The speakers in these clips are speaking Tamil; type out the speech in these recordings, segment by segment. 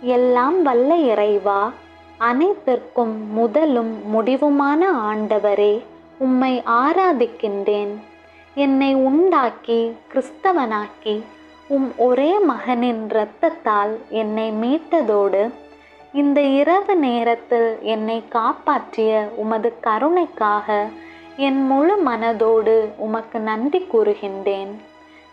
எல்லாம் வல்ல இறைவா அனைத்திற்கும் முதலும் முடிவுமான ஆண்டவரே உம்மை ஆராதிக்கின்றேன். என்னை உண்டாக்கி கிறிஸ்தவனாக்கி உம் ஒரே மகனின் இரத்தத்தால் என்னை மீட்டதோடு இந்த இரவு நேரத்தில் என்னை காப்பாற்றிய உமது கருணைக்காக என் முழு மனதோடு உமக்கு நன்றி கூறுகின்றேன்.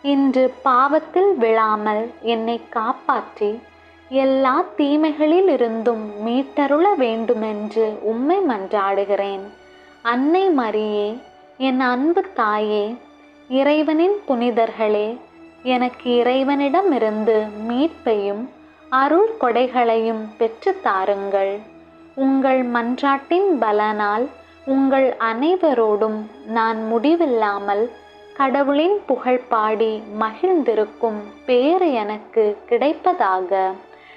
இன்று பாவத்தில் விழாமல் என்னை காப்பாற்றி எல்லா தீமைகளில் இருந்தும் மீட்டருள வேண்டுமென்று உம்மை மன்றாடுகிறேன். அன்னை மரியே என் அன்பு தாயே இறைவனின் புனிதர்களே எனக்கு இறைவனிடமிருந்து மீட்பையும் அருள் கொடைகளையும் பெற்று தாருங்கள். உங்கள் மன்றாட்டின் பலனால் உங்கள் அனைவரோடும் நான் முடிவில்லாமல் கடவுளின் புகழ் பாடி மகிழ்ந்திருக்கும் பேறு எனக்கு கிடைப்பதாக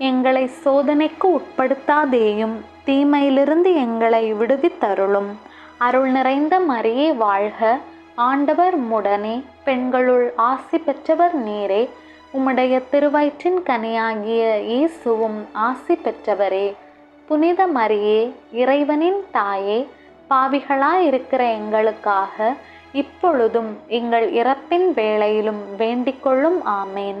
எங்களை சோதனைக்கு உட்படுத்தாதேயும் தீமையிலிருந்து எங்களை விடுவித்தருளும். அருள் நிறைந்த மரியே வாழ்க. ஆண்டவர் முடனே பெண்களுள் ஆசி பெற்றவர் நீரே. உம்முடைய திருவயிற்றின் கனியாகிய இயேசுவும் ஆசி பெற்றவரே. புனித மரியே இறைவனின் தாயே பாவிகளாயிருக்கிற எங்களுக்காக இப்பொழுதும் எங்கள் இறப்பின் வேளையிலும் வேண்டிக்கொள்ளும். ஆமேன்.